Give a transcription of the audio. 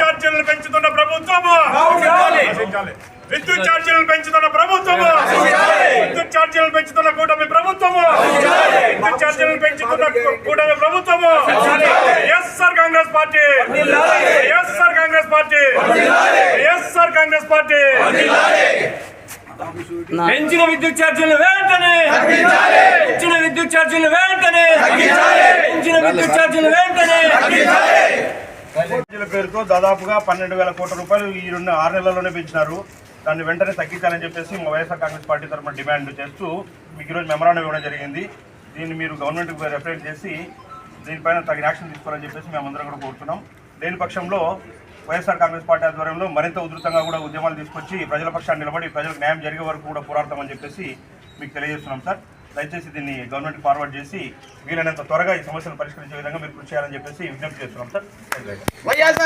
ఛార్జీలను పెంచుతున్న ప్రభుత్వము. విద్యుత్ ఛార్జీలను పెంచుతున్న ప్రభుత్వము. విద్యుత్ ఛార్జీలను పెంచుతున్న కూటమి ప్రభుత్వము. విద్యుత్ ఛార్జీలను పెంచుతున్న కూటమి ప్రభుత్వము. S R Congress party. S R Congress party. S R Congress party. పెంచిన విద్యుత్ ఛార్జీలు వెంటనే పెంచిన విద్యుత్ ఛార్జీలు వెంటనే పెంచిన విద్యుత్ ఛార్జీలు వెంటనే ఛార్జీల పేరుతో దాదాపుగా పన్నెండు వేల కోట్ల రూపాయలు ఈ రెండు ఆరు నెలల్లోనే పెంచినారు. దాన్ని వెంటనే తగ్గించాలని చెప్పేసి మా వైఎస్ఆర్ కాంగ్రెస్ పార్టీ తరఫున డిమాండ్ చేస్తూ మీకు ఈరోజు మెమరాండం ఇవ్వడం జరిగింది. దీన్ని మీరు గవర్నమెంట్కి రిఫరెంట్ చేసి దీనిపైన తగిన యాక్షన్ తీసుకోవాలని చెప్పేసి మేమందరం కూడా కోరుతున్నాం. లేని పక్షంలో వైఎస్ఆర్ కాంగ్రెస్ పార్టీ ఆధ్వర్యంలో మరింత ఉధృతంగా కూడా ఉద్యమాలు తీసుకొచ్చి ప్రజల పక్షాన్ని నిలబడి ప్రజలకు న్యాయం జరిగే వరకు కూడా పోరాడతామని చెప్పేసి మీకు తెలియజేస్తున్నాం సార్. దయచేసి దీన్ని గవర్నమెంట్ ఫార్వర్డ్ చేసి వీలైనంత త్వరగా ఈ సమస్యను పరిష్కరించే విధంగా మీరు కృషి చేయాలని చెప్పేసి విజ్ఞప్తి చేస్తున్నాం సార్.